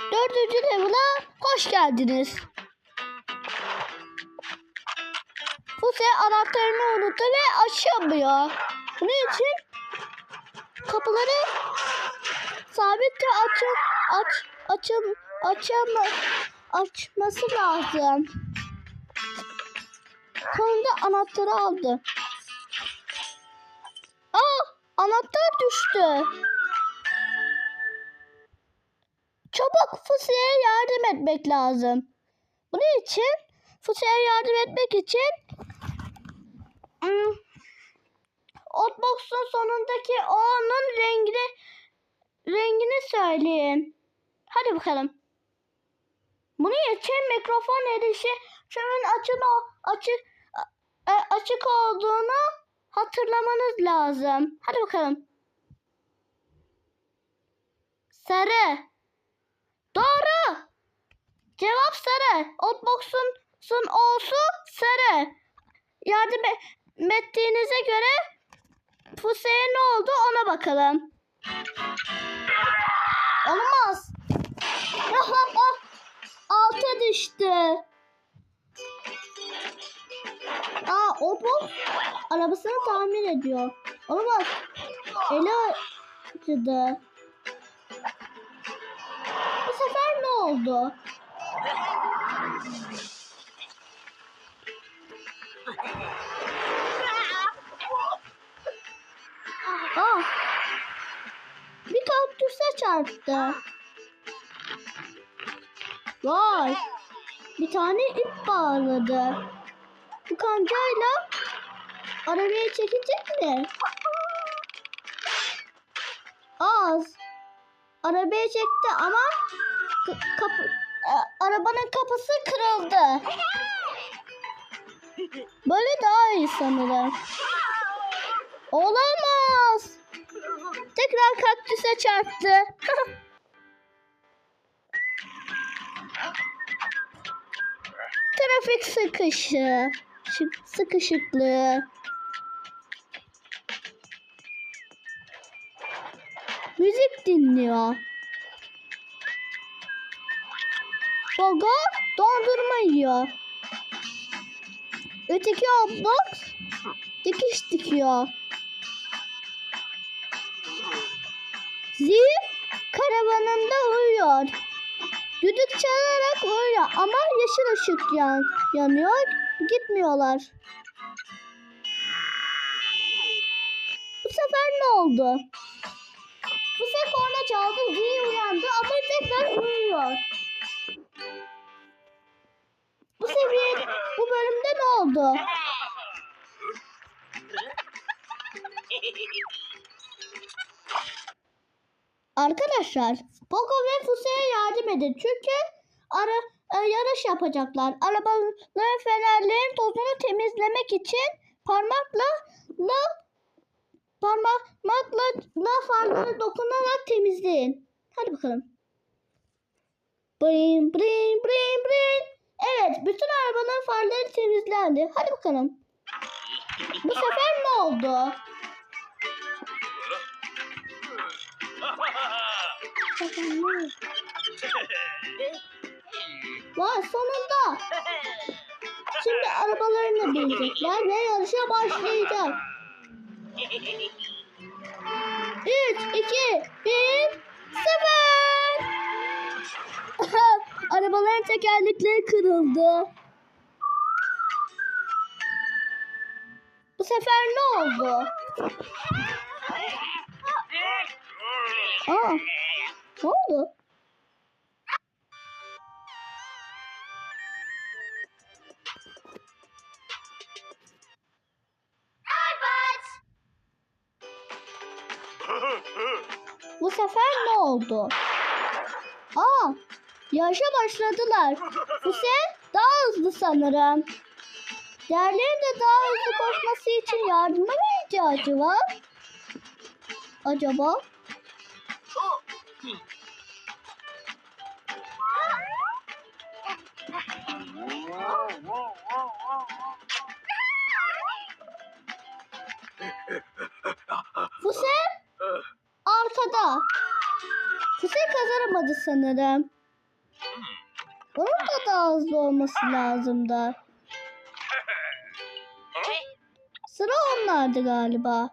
Dördüncü level'a hoş geldiniz. Fuse anahtarını unuttu ve açamıyor. Bunun için kapıları sabitle açın aç açın açama açması lazım. Sonunda anahtarı aldı. Aa, anahtar düştü. Çabuk Fuse'ye yardım etmek lazım. Bunun için Fuse'ye yardım etmek için hmm, Otbox'un sonundaki O'nun rengini rengini söyleyin. Hadi bakalım. Bunun için mikrofon erişimin açın o açık e, açık olduğunu hatırlamanız lazım. Hadi bakalım. Sarı. Cevap sarı. Outbox'un sun olsu sarı. Yardım e- ettiğinize göre Fuse'ye ne oldu ona bakalım. Olmaz. Alta düştü. Aa Outbox arabasını tamir ediyor. Olmaz. Eli acıdı. Bu sefer ne oldu? Aa, bir kaktüse çarptı. Vay, bir tane ip bağladı. Bu kancayla arabayı çekecek mi? Az. Arabayı çekti ama kapı arabanın kapısı kırıldı. Böyle daha iyi sanırım. Olamaz. Tekrar kaktüse çarptı. Trafik sıkışı. Şı- Sıkışıklığı. Müzik dinliyor. Gogo dondurma yiyor. Öteki abla dikiş dikiyor. Zil karavanında uyuyor. Düdük çalarak uyuyor ama yeşil ışık yan, yanıyor. Gitmiyorlar. Bu sefer ne oldu? Bu sefer korna çaldı, Zil uyandı ama tekrar uyuyor. Bu sefer bu bölümde ne oldu? Arkadaşlar Poco ve Fuse'ye yardım edin. Çünkü ara, e, yarış yapacaklar. Arabaların fenerlerin tozunu temizlemek için parmakla la, parmakla la farları dokunarak temizleyin. Hadi bakalım. Brin brin brin brin. Evet bütün arabanın farları temizlendi. Hadi bakalım. Bu sefer ne oldu? Vay sonunda. Şimdi arabalarına binecekler ve yarışa başlayacak. 3, 2, 1, tekerlekleri kırıldı. Bu sefer ne oldu? Aa, ne oldu? Bu sefer ne oldu? Aa, yarışa başladılar. Sefer daha hızlı sanırım. Diğerlerinin de daha hızlı koşması için yardıma mı ihtiyacı var? Acaba? Fuse arkada. Fuse kazanamadı sanırım. Onun da hızlı olması lazım da. Sıra onlardı galiba.